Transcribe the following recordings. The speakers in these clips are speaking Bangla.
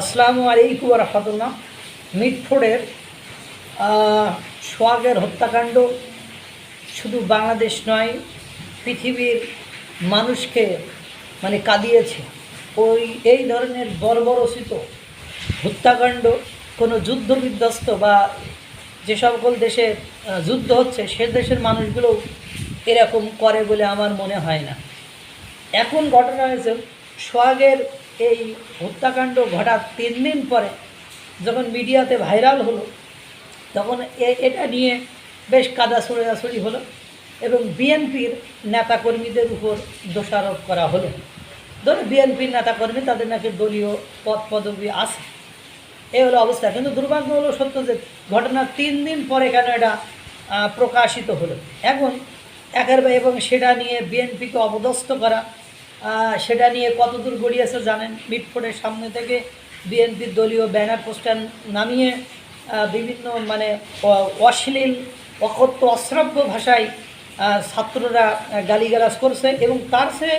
আসসালামু আলাইকুম রহমতুল্লাহ। মিটফোর্ডের সোয়াগের হত্যাকাণ্ড শুধু বাংলাদেশ নয়, পৃথিবীর মানুষকে মানে কাঁদিয়েছে। ওই, এই ধরনের বর্বরচিত হত্যাকাণ্ড, কোনো যুদ্ধ বিধ্বস্ত বা যে সকল দেশে যুদ্ধ হচ্ছে, সে দেশের মানুষগুলো এরকম করে বলে আমার মনে হয় না। এখন ঘটনা হয়েছে, সোহাগের এই হত্যাকাণ্ড ঘটার তিন দিন পরে যখন মিডিয়াতে ভাইরাল হলো, তখন এটা নিয়ে বেশ কাদা ছড়াছড়ি হলো এবং বিএনপির নেতাকর্মীদের উপর দোষারোপ করা হলো। ধরো বিএনপির নেতাকর্মী, তাদের নাকি দলীয় পদ পদবি আছে। এই হলো অবস্থা। কিন্তু দুর্ভাগ্য হলো সত্য যে ঘটনার তিন দিন পরে কেন এটা প্রকাশিত হলো? এখন একের এবং সেটা নিয়ে বিএনপিকে অপদস্থ করা সেটা নিয়ে কতদূর গড়িয়েছে জানেন? মিটফোর্ডের সামনে থেকে বিএনপির দলীয় ব্যানার পোস্টার নামিয়ে বিভিন্ন মানে অশ্লীল অকথ্য অশ্রাব্য ভাষায় ছাত্ররা গালিগালাজ করছে এবং তার সে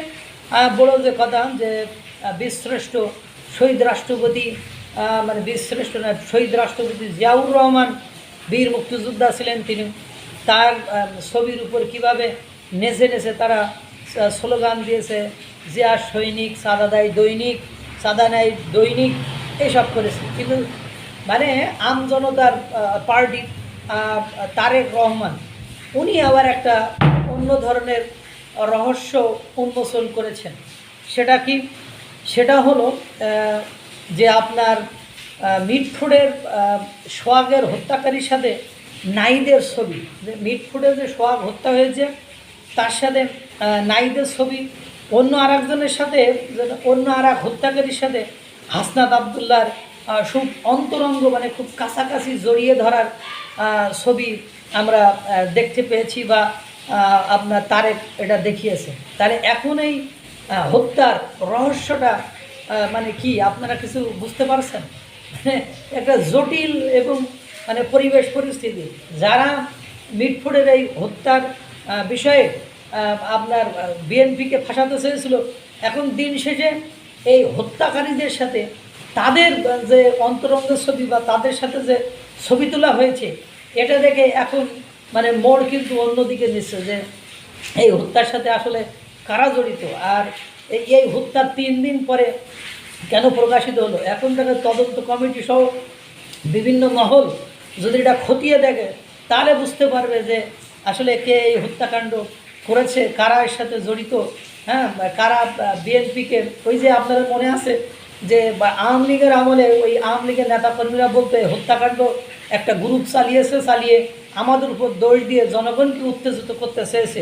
বড় যে কথা যে আহ, বীরশ্রেষ্ঠ শহীদ রাষ্ট্রপতি মানে বীরশ্রেষ্ঠ না শহীদ রাষ্ট্রপতি জিয়াউর রহমান বীর মুক্তিযোদ্ধা ছিলেন তিনি। তার ছবির উপর কীভাবে নেচে নেচে তারা স্লোগান দিয়েছে জিয়া সৈনিক সাদা সাদাদাই দৈনিক সাদানাই দৈনিক এইসব করেছে। কিন্তু মানে আম জনতার পার্টি তারেক রহমান উনি আবার একটা অন্য ধরনের রহস্য উন্মোচন করেছেন। সেটা কি? সেটা হলো যে আপনার মিটফুডের আহ, সোহাগের হত্যাকারীর সাথে নাইদের ছবি। যে যে সোয়াগ হত্যা হয়েছে তার সাথে নাইদের ছবি অন্য আরেকজনের সাথে অন্য আর এক হত্যাকারীর সাথে হাসনাত আবদুল্লার খুব অন্তরঙ্গ মানে খুব কাছাকাছি জড়িয়ে ধরার ছবি আমরা দেখতে পেয়েছি বা আপনার তারেক এটা দেখিয়েছে। তাহলে এখন এই হত্যার রহস্যটা মানে কি, আপনারা কিছু বুঝতে পারছেন? মানে একটা জটিল এবং মানে পরিবেশ পরিস্থিতি। যারা মিটফোর্ডের এই হত্যার বিষয়ে আপনার বিএনপিকে ফাঁসাতে চেয়েছিল। এখন দিন শেষে এই হত্যাকারীদের সাথে তাদের যে অন্তরঙ্গ ছবি বা তাদের সাথে যে ছবি তোলা হয়েছে, এটা দেখে এখন মানে মোড় কিন্তু অন্যদিকে নিচ্ছে যে এই হত্যার সাথে আসলে কারা জড়িত? আর এই হত্যার তিন দিন পরে কেন প্রকাশিত হলো? এখন থেকে তদন্ত কমিটি সহ বিভিন্ন মহল যদি এটা খতিয়ে দেখে, তাহলে বুঝতে পারবে যে আসলে কে এই হত্যাকাণ্ড করেছে, কারা এর সাথে জড়িত হ্যাঁ কারা বিএনপিকে ওই যে আপনাদের মনে আছে যে আওয়ামী লীগের আমলে ওই আওয়ামী লীগের নেতাকর্মীরা বলতে হত্যাকাণ্ড, একটা গ্রুপ চালিয়েছে, চালিয়ে আমাদের উপর দোষ দিয়ে জনগণকে উত্তেজিত করতে চেয়েছে।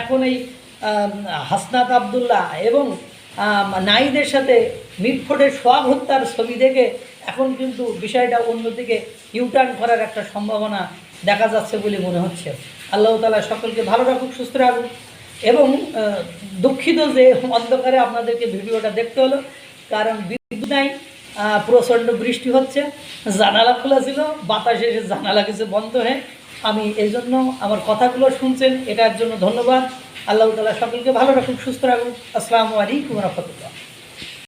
এখন এই হাসনাত আবদুল্লাহ এবং নাইদের সাথে মিটফোর্ডের সোয়াগ হত্যার ছবি দেখে এখন কিন্তু বিষয়টা অন্যদিকে ইউটার্ন করার একটা সম্ভাবনা দেখা যাচ্ছে বলে মনে হচ্ছে। আল্লাহ তালা সকলকে ভালো রাখুক, সুস্থ রাখুক। এবং দুঃখিত যে অন্ধকারে আপনাদেরকে ভিডিওটা দেখতে হলো, কারণ বিদ্যুৎ নাই প্রচণ্ড বৃষ্টি হচ্ছে, জানালা খোলা ছিল, বাতাসে এসে জানালা কিছু বন্ধ হয়ে, আমি এই জন্য আমার কথাগুলো শুনছেন এটার জন্য ধন্যবাদ। আল্লাহ তালা সকলকে ভালো রাখুক, সুস্থ রাখুক। আসসালামু আলাইকুম রহমতুল্লাহ।